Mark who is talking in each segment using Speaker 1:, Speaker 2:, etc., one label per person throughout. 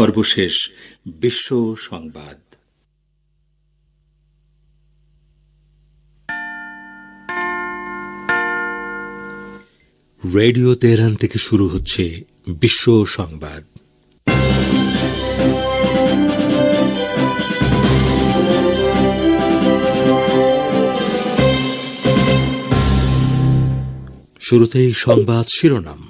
Speaker 1: সর্বশেষ বিশ্ব সংবাদ। রেডিও তেহরান থেকে শুরু হচ্ছে বিশ্ব সংবাদ। শুরুতেই সংবাদ শিরোনাম।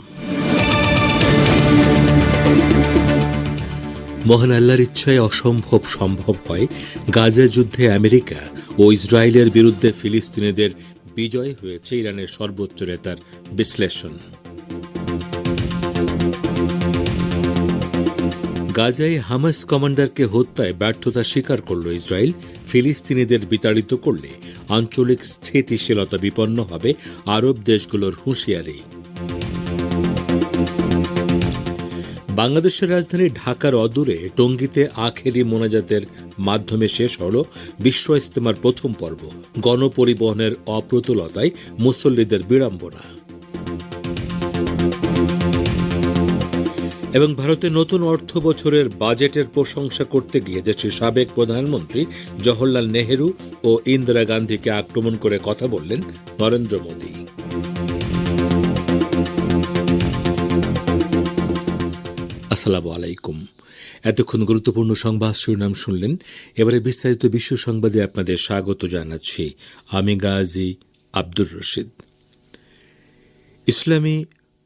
Speaker 1: মহান আল্লাহর ইচ্ছায় অসম্ভব সম্ভব হয় গাজা যুদ্ধে আমেরিকা ও ইসরায়েলের বিরুদ্ধে ফিলিস্তিনিদের বিজয় হয়েছে ইরানের সর্বোচ্চ নেতার বিশ্লেষণ। গাজায় হামাস কমান্ডারকে হত্যায় ব্যর্থতা স্বীকার করল ইসরায়েল। ফিলিস্তিনিদের বিতাড়িত করলে আঞ্চলিক স্থিতিশীলতা বিপন্ন হবে। আরব দেশগুলোর হুঁশিয়ারি। বাংলাদেশের রাজধানী ঢাকার অদূরে টঙ্গীতে আখেরি মোনাজাতের মাধ্যমে শেষ হল বিশ্ব ইস্তেমার প্রথম পর্ব, গণপরিবহনের অপ্রতুলতায় মুসল্লিদের বিড়ম্বনা। এবং ভারতের নতুন অর্থ বছরের বাজেটের প্রশংসা করতে গিয়ে দেশের সাবেক প্রধানমন্ত্রী জওহরলাল নেহেরু ও ইন্দিরা গান্ধীকে আক্রমণ করে কথা বললেন নরেন্দ্র মোদী। আসসালামু আলাইকুম। এতক্ষণ গুরুত্বপূর্ণ সংবাদ শিরোনাম শুনলেন। এবারে বিস্তারিত বিশ্ব সংবাদে আপনাদের স্বাগত জানাচ্ছি আমি গাজী আব্দুর রশিদ। ইসলামী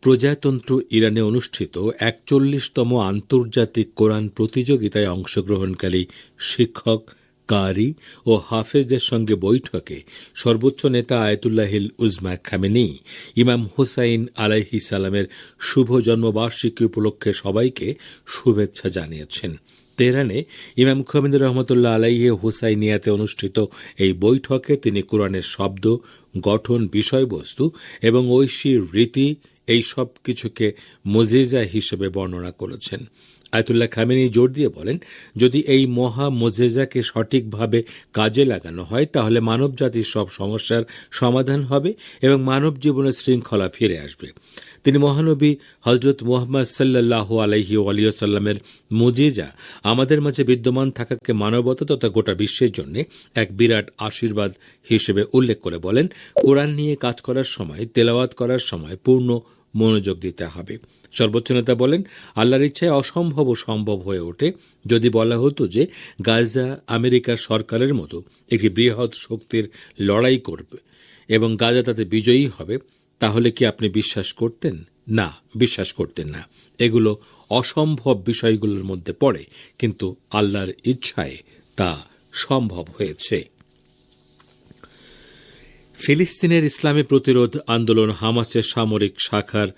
Speaker 1: প্রজাতন্ত্র ইরানে অনুষ্ঠিত একচল্লিশতম আন্তর্জাতিক কোরআন প্রতিযোগিতায় অংশগ্রহণকারী শিক্ষক কারি ও হাফেজদের সঙ্গে বৈঠকে সর্বোচ্চ নেতা আয়তুল্লাহিল উজমা খামেনি। ইমাম হুসাইন আলাইহি সালামের শুভ জন্মবার্ষিকী উপলক্ষে সবাইকে শুভেচ্ছা জানিয়েছেন। তেহরানে ইমাম খমিদ রহমতুল্লাহ আলাইহে হুসাইনিয়াতে অনুষ্ঠিত এই বৈঠকে তিনি কোরআনের শব্দ, গঠন, বিষয়বস্তু এবং ঐশী রীতি, এই সব কিছুকে মজিজা হিসেবে বর্ণনা করেছেন। আয়তুল্লাহ খামেনি জোর দিয়ে বলেন, যদি এই মহা মোজেজাকে সঠিকভাবে কাজে লাগানো হয়, তাহলে মানব জাতির সব সমস্যার সমাধান হবে এবং মানব জীবনের শৃঙ্খলা ফিরে আসবে। তিনি মহানবী হজরত মোহাম্মদ সাল্লাহ আলহি আলিয়াল্লামের মুজিজা আমাদের মাঝে বিদ্যমান থাকাকে মানবতা তথা গোটা বিশ্বের জন্য এক বিরাট আশীর্বাদ হিসেবে উল্লেখ করে বলেন, কোরআন নিয়ে কাজ করার সময়, তেলাওয়াত করার সময় পূর্ণ মনোযোগ দিতে হবে। সর্বোচ্চ নেতা বলেন, আল্লাহর ইচ্ছায় অসম্ভব সম্ভব হয়ে ওঠে যদি বলা হতো যে গাজা আমেরিকার সরকারের মতো একটি বৃহৎ শক্তির লড়াই করবে এবং গাজা তাতে বিজয়ী হবে, তাহলে কি আপনি বিশ্বাস করতেন? না, বিশ্বাস করতেন না। এগুলো অসম্ভব বিষয়গুলোর মধ্যে পড়ে, কিন্তু আল্লাহর ইচ্ছায় তা সম্ভব হয়েছে। ফিলিস্তিনের ইসলামী প্রতিরোধ আন্দোলন হামাসের সামরিক শাখার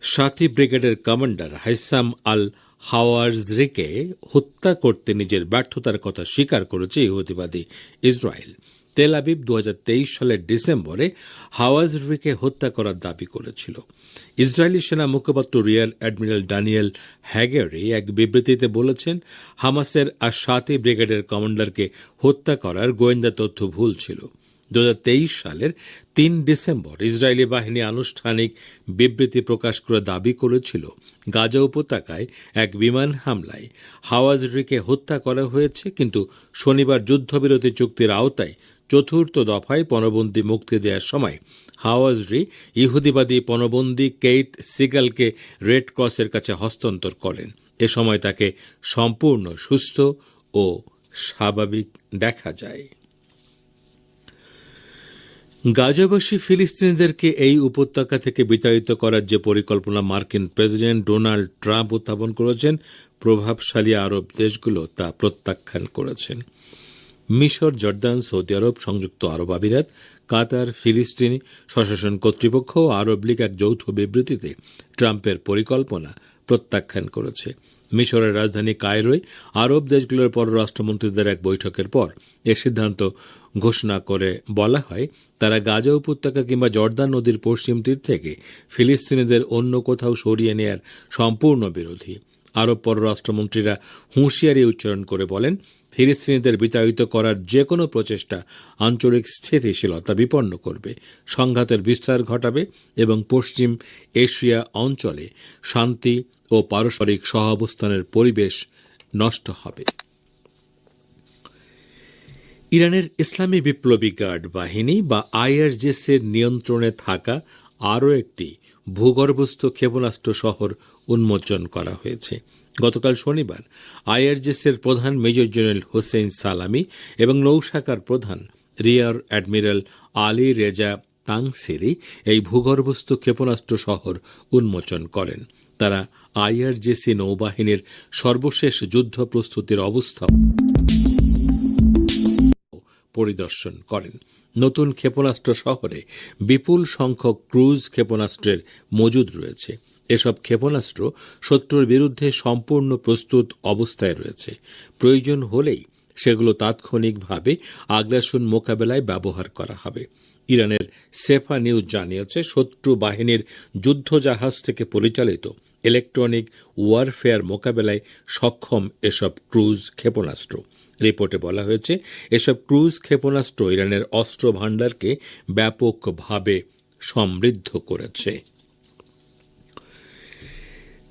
Speaker 1: সাথী ব্রিগেডের কমান্ডার হাইসাম আল হাওয়াজরিকে হত্যা করতে নিজের ব্যর্থতার কথা স্বীকার করেছে ইহুদিবাদী ইসরায়েল। তেল আবিব দু হাজার তেইশ সালের ডিসেম্বরে হাওয়াজরিকে হত্যা করার দাবি করেছিল। ইসরায়েলি সেনা মুখপাত্র রিয়ার অ্যাডমিরাল ড্যানিয়েল হ্যাগেরি এক বিবৃতিতে বলেছেন, হামাসের আর সাতই ব্রিগেডের কমান্ডারকে হত্যা করার গোয়েন্দা তথ্য ভুল ছিল। দু হাজার তেইশ সালের তিন ডিসেম্বর ইসরায়েলি বাহিনী আনুষ্ঠানিক বিবৃতি প্রকাশ করে দাবি করেছিল। গাজা উপত্যকায় এক বিমান হামলায় হাওয়াজরিকে হত্যা করা হয়েছে, কিন্তু শনিবার যুদ্ধবিরতি চুক্তির আওতায় চতুর্থ দফায় পণবন্দি মুক্তি দেওয়ার সময় হাওয়াজরি ইহুদিবাদী পণবন্দি কেইত সিগালকে রেড ক্রসের কাছে হস্তান্তর করেন। এ সময় তাকে সম্পূর্ণ সুস্থ ও স্বাভাবিক দেখা যায়। গাজাবাসী ফিলিস্তিনিদেরকে এই উপত্যকা থেকে বিতাড়িত করার যে পরিকল্পনা মার্কিন প্রেসিডেন্ট ডোনাল্ড ট্রাম্প উত্থাপন করেছেন, প্রভাবশালী আরব দেশগুলো তা প্রত্যাখ্যান করেছেন। মিশর, জর্দান, সৌদি আরব, সংযুক্ত আরব আমিরাত, কাতার, ফিলিস্তিনি, স্বশাসন কর্তৃপক্ষ ও আরব লীগ এক যৌথ বিবৃতিতে ট্রাম্পের পরিকল্পনা প্রত্যাখ্যান করেছে। মিশরের রাজধানী কায়রোয় আরব দেশগুলোর পররাষ্ট্রমন্ত্রীদের এক বৈঠকের পর এ সিদ্ধান্ত ঘোষণা করে বলা হয়, তারা গাজা উপত্যকা কিংবা জর্দান নদীর পশ্চিম তীর থেকে ফিলিস্তিনিদের অন্য কোথাও সরিয়ে নেয়ার সম্পূর্ণ বিরোধী। আরব পররাষ্ট্রমন্ত্রীরা হুঁশিয়ারি উচ্চারণ করে বলেন, ফিলিস্তিনিদের বিতাড়িত করার যে কোনো প্রচেষ্টা আঞ্চলিক স্থিতিশীলতা বিপন্ন করবে। সংঘাতের বিস্তার ঘটাবে এবং পশ্চিম এশিয়া অঞ্চলে শান্তি ও পারস্পরিক সহাবস্থানের পরিবেশ নষ্ট হবে। ইরানের ইসলামী বিপ্লবী গার্ড বাহিনী বা আইআরজিএস এর নিয়ন্ত্রণে থাকা আরও একটি ভূগর্ভস্থ ক্ষেপণাস্ত্র শহর উন্মোচন করা হয়েছে। গতকাল শনিবার আইআরজিএস এর প্রধান মেজর জেনারেল হোসেন সালামি এবং নৌশাখার প্রধান rear admiral Ali Reza Tangsiri এই ভূগর্ভস্থ ক্ষেপণাস্ত্র শহর উন্মোচন করেন। তারা আইআরজিসি নৌবাহিনীর সর্বশেষ যুদ্ধ প্রস্তুতির অবস্থা পরিদর্শন করেন। নতুন ক্ষেপণাস্ত্র শহরে বিপুল সংখ্যক ক্রুজ ক্ষেপণাস্ত্রের মজুদ রয়েছে। এসব ক্ষেপণাস্ত্র শত্রুর বিরুদ্ধে সম্পূর্ণ প্রস্তুত অবস্থায় রয়েছে। প্রয়োজন হলেই সেগুলো তাৎক্ষণিকভাবে আগ্রাসন মোকাবেলায় ব্যবহার করা হবে। ইরানের সেফা নিউজ জানিয়েছে, শত্রু বাহিনীর যুদ্ধজাহাজ থেকে পরিচালিত ইলেকট্রনিক ওয়ারফেয়ার মোকাবেলায় সক্ষম এসব ক্রুজ ক্ষেপণাস্ত্র। রিপোর্টে বলা হয়েছে, এসব ক্রুজ ক্ষেপণাস্ত্র ইরানের অস্ত্র ভাণ্ডারকে ব্যাপকভাবে সমৃদ্ধ করেছে।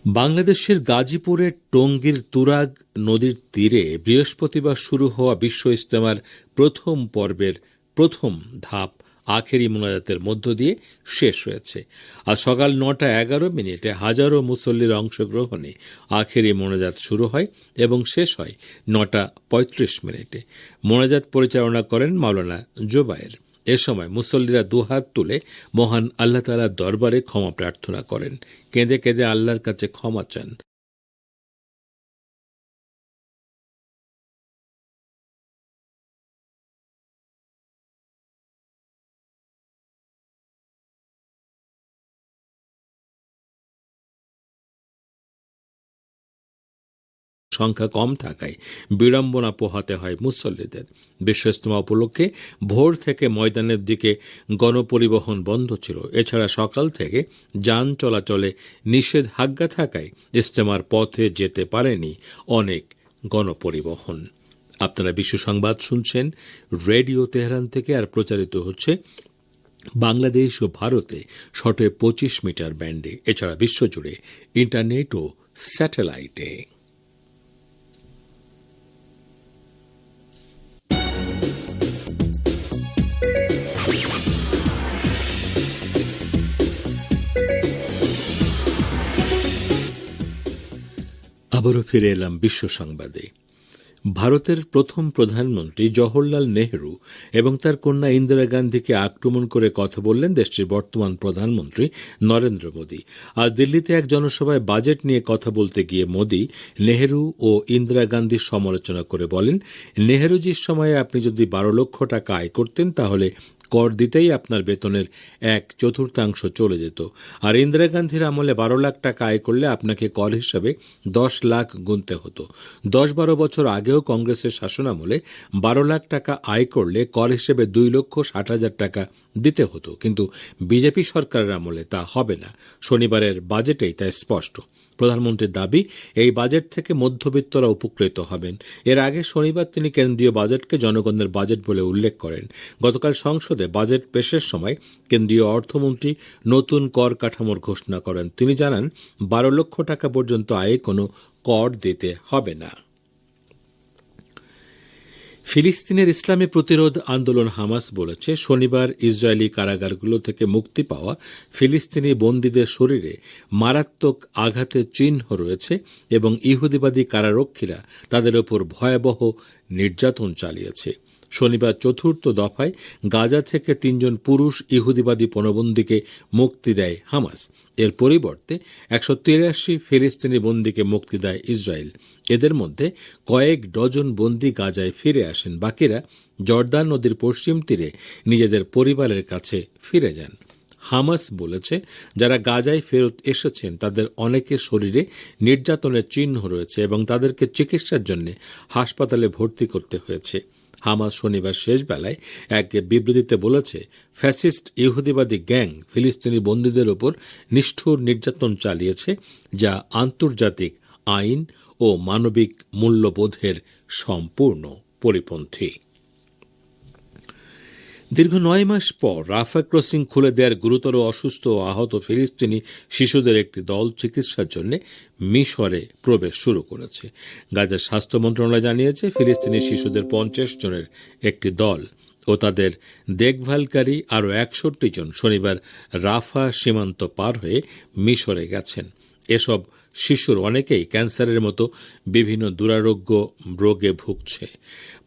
Speaker 1: বাংলাদেশের গাজীপুরের টঙ্গীর তুরাগ নদীর তীরে বৃহস্পতিবার শুরু হওয়া বিশ্ব ইস্তেমার প্রথম পর্বের প্রথম ধাপ আখেরি মোনাজাতের মধ্য দিয়ে শেষ হয়েছে। আর সকাল নটা এগারো মিনিটে হাজারো মুসল্লির অংশগ্রহণে আখেরি মোনাজাত শুরু হয় এবং শেষ হয় নটা পঁয়ত্রিশ মিনিটে। মোনাজাত পরিচালনা করেন মাওলানা জোবায়ের। এ সময় মুসল্লিরা দুহাত তুলে মহান আল্লাহ তালার দরবারে ক্ষমা প্রার্থনা করেন। কেঁদে কেঁদে আল্লাহর কাছে ক্ষমা চান। সংখ্যা কম থাকায় বিড়ম্বনা পোহাতে হয় মুসল্লিদের। বিশ্ব ইস্তমা উপলক্ষে ভোর থেকে ময়দানের দিকে গণপরিবহন বন্ধ ছিল। এছাড়া সকাল থেকে যান চলাচলে নিষেধাজ্ঞা থাকায় ইস্তেমার পথে যেতে পারেনি অনেক গণপরিবহন। আপনারা বিশ্ব সংবাদ শুনছেন রেডিও তেহরান থেকে, আর প্রচারিত হচ্ছে বাংলাদেশ ও ভারতে শটে পঁচিশ মিটার ব্যান্ডে। এছাড়া বিশ্বজুড়ে ইন্টারনেট ও স্যাটেলাইটে। আবারও ফিরে এলাম বিশ্ব সংবাদে। ভারতের প্রথম প্রধানমন্ত্রী জওহরলাল নেহরু এবং তার কন্যা ইন্দিরা গান্ধীকে আক্রমণ করে কথা বললেন দেশটির বর্তমান প্রধানমন্ত্রী নরেন্দ্র মোদী। আজ দিল্লিতে এক জনসভায় বাজেট নিয়ে কথা বলতে গিয়ে মোদী, নেহরু ও ইন্দিরা গান্ধীর সমালোচনা করে বলেন, নেহরুজির সময়ে আপনি যদি বারো লক্ষ টাকা আয় করতেন, তাহলে কর দিতেই আপনার বেতনের এক চতুর্থাংশ চলে যেত। আর ইন্দিরা গান্ধীর আমলে বারো লাখ টাকা আয় করলে আপনাকে কর হিসাবে দশ লাখ গুনতে হতো। দশ বারো বছর আগেও কংগ্রেসের শাসনামলে বারো লাখ টাকা আয় করলে কর হিসেবে দুই লক্ষ ষাট হাজার টাকা দিতে হতো। কিন্তু বিজেপি সরকারের আমলে তা হবে না। শনিবারের বাজেটেই তা স্পষ্ট। প্রধানমন্ত্রীর দাবি, এই বাজেট থেকে মধ্যবিত্তরা উপকৃত হবেন। এর আগে শনিবার তিনি কেন্দ্রীয় বাজেটকে জনগণের বাজেট বলে উল্লেখ করেন। গতকাল সংসদে বাজেট পেশের সময় কেন্দ্রীয় অর্থমন্ত্রী নতুন কর কাঠামোর ঘোষণা করেন। তিনি জানান, বারো লক্ষ টাকা পর্যন্ত আয়ে কোনো কর দিতে হবে না। ফিলিস্তিনের ইসলামী প্রতিরোধ আন্দোলন হামাস বলেছে, শনিবার ইসরায়েলি কারাগারগুলো থেকে মুক্তি পাওয়া ফিলিস্তিনি বন্দীদের শরীরে মারাত্মক আঘাতের চিহ্ন রয়েছে এবং ইহুদিবাদী কারারক্ষীরা তাদের ওপর ভয়াবহ নির্যাতন চালিয়েছে। শনিবার চতুর্থ দফায় গাজা থেকে তিনজন পুরুষ ইহুদিবাদী পণবন্দীকে মুক্তি দেয় হামাস। এর পরিবর্তে একশো তিরাশি ফিলিস্তিনি বন্দীকে মুক্তি দেয় ইসরায়েল। এদের মধ্যে কয়েক ডজন বন্দী গাজায় ফিরে আসেন। বাকিরা জর্দান নদীর পশ্চিম তীরে নিজেদের পরিবারের কাছে ফিরে যান। হামাস বলেছে, যারা গাজায় ফেরত এসেছেন, তাদের অনেকের শরীরে নির্যাতনের চিহ্ন রয়েছে এবং তাদেরকে চিকিৎসার জন্য হাসপাতালে ভর্তি করতে হয়েছে। হামাস শনিবার শেষ বেলায় এক বিবৃতিতে বলেছে, ফ্যাসিস্ট ইহুদিবাদী গ্যাং ফিলিস্তিনি বন্দীদের ওপর নিষ্ঠুর নির্যাতন চালিয়েছে, যা আন্তর্জাতিক আইন ও মানবিক মূল্যবোধের সম্পূর্ণ পরিপন্থী। দীর্ঘ নয় মাস পর রাফা ক্রসিং খুলে দেওয়ার গুরুতর অসুস্থ ও আহত ফিলিস্তিনি শিশুদের একটি দল চিকিৎসার জন্য মিশরে প্রবেশ শুরু করেছে। গাজার স্বাস্থ্য মন্ত্রণালয় জানিয়েছে, ফিলিস্তিনি শিশুদের পঞ্চাশ জনের একটি দল ও তাদের দেখভালকারী আরও একষট্টি জন শনিবার রাফা সীমান্ত পার হয়ে মিশরে গেছেন। এসব শিশুর অনেকেই ক্যান্সারের মতো বিভিন্ন দুরারোগ্য রোগে ভুগছে।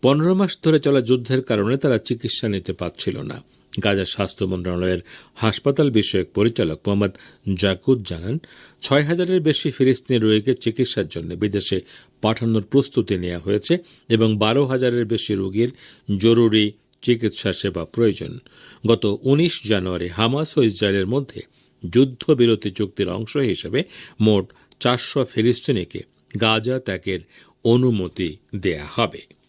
Speaker 1: পনেরো মাস ধরে চলা যুদ্ধের কারণে তারা চিকিৎসা নিতে পারছিল না। গাজার স্বাস্থ্য মন্ত্রণালয়ের হাসপাতাল বিষয়ক পরিচালক মোহাম্মদ জাকুদ জানান, ছয় হাজারের বেশি ফিলিস্তিনি রোগীকে চিকিৎসার জন্য বিদেশে পাঠানোর প্রস্তুতি নেওয়া হয়েছে এবং বারো হাজারের বেশি রোগীর জরুরি চিকিৎসা সেবা প্রয়োজন। গত উনিশ জানুয়ারি হামাস ও ইসরায়েলের মধ্যে যুদ্ধবিরতি চুক্তির অংশ হিসেবে মোট চারশো ফিলিস্তিনিকে গাজা ত্যাগের অনুমতি দেয়া হবে।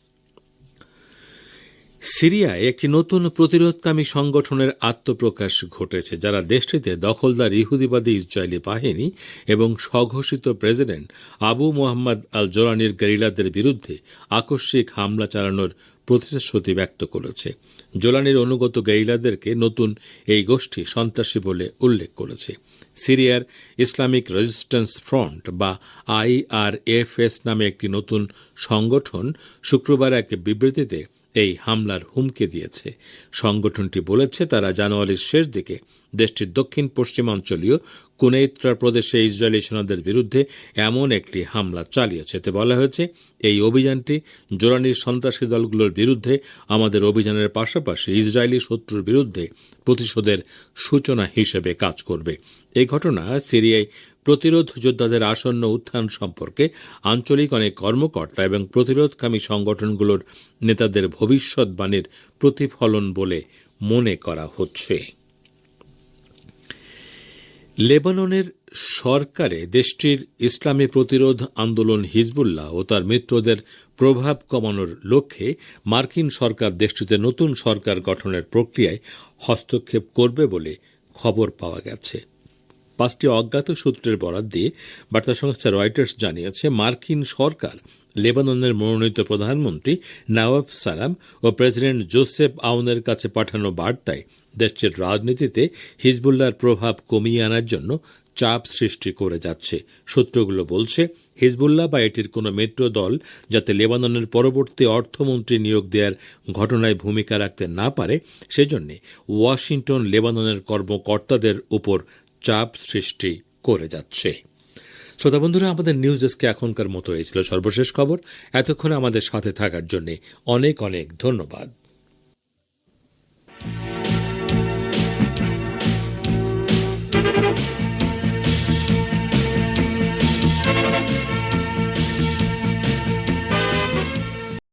Speaker 1: সিরিয়ায় একটি নতুন প্রতিরোধকামী সংগঠনের আত্মপ্রকাশ ঘটেছে, যারা দেশটিতে দখলদার ইহুদিবাদী ইসরায়েলি বাহিনী এবং স্বঘোষিত প্রেসিডেন্ট আবু মোহাম্মদ আল জোরানির গেরিলাদের বিরুদ্ধে আকস্মিক হামলা চালানোর প্রতিশ্রুতি ব্যক্ত করেছে। জোলানির অনুগত গেরিলাদেরকে নতুন এই গোষ্ঠী সন্ত্রাসী বলে উল্লেখ করেছে। সিরিয়ার ইসলামিক রেজিস্ট্যান্স ফ্রন্ট বা আইআরএফএস নামে একটি নতুন সংগঠন শুক্রবার এক বিবৃতিতে এই হামলার হুমকি দিয়েছে। সংগঠনটি বলেছে তারা জানুয়ারির শেষ দিকে দেশটির দক্ষিণ পশ্চিমাঞ্চলীয় কুনেত্রা প্রদেশে ইসরায়েলি সেনাদের বিরুদ্ধে এমন একটি হামলা চালিয়েছে। এতে বলা হয়েছে, এই অভিযানটি জোরানির সন্ত্রাসী দলগুলোর বিরুদ্ধে, আমাদের অভিযানের পাশাপাশি ইসরায়েলি শত্রুর বিরুদ্ধে প্রতিশোধের সূচনা হিসেবে কাজ করবে। এই ঘটনা সিরিয়ায় প্রতিরোধ যোদ্ধাদের আসন্ন উত্থান সম্পর্কে আঞ্চলিক অনেক কর্মকর্তা এবং প্রতিরোধকামী সংগঠনগুলোর নেতাদের ভবিষ্যৎবাণীর প্রতিফলন বলে মনে করা হচ্ছে। লেবাননের সরকারে দেশটির ইসলামী প্রতিরোধ আন্দোলন হিজবুল্লাহ ও তার মিত্রদের প্রভাব কমানোর লক্ষ্যে মার্কিন সরকার দেশটিতে নতুন সরকার গঠনের প্রক্রিয়ায় হস্তক্ষেপ করবে বলে খবর পাওয়া গেছে। পাঁচটি অজ্ঞাত সূত্রের বরাত দিয়ে বার্তা সংস্থা রয়টার্স জানিয়েছে, মার্কিন সরকার, লেবাননের মনোনীত প্রধানমন্ত্রী নওয়াব সালাম ও প্রেসিডেন্ট জোসেফ আউনের কাছে পাঠানো বার্তায় দেশটির রাজনীতিতে হিজবুল্লাহর প্রভাব কমিয়ে আনার জন্য চাপ সৃষ্টি করে যাচ্ছে। সূত্রগুলো বলছে, হিজবুল্লাহ বা এটির কোনো মেট্রো দল যাতে লেবাননের পরবর্তী অর্থমন্ত্রী নিয়োগ দেওয়ার ঘটনায় ভূমিকা রাখতে না পারে, সেজন্য ওয়াশিংটন লেবাননের কর্মকর্তাদের উপর চাপ সৃষ্টি করে যাচ্ছে। শ্রোতা বন্ধুরা, আমাদের নিউজ ডেস্কে এখনকার মতো এই ছিল সর্বশেষ খবর। এতক্ষণ আমাদের সাথে থাকার জন্য অনেক অনেক ধন্যবাদ।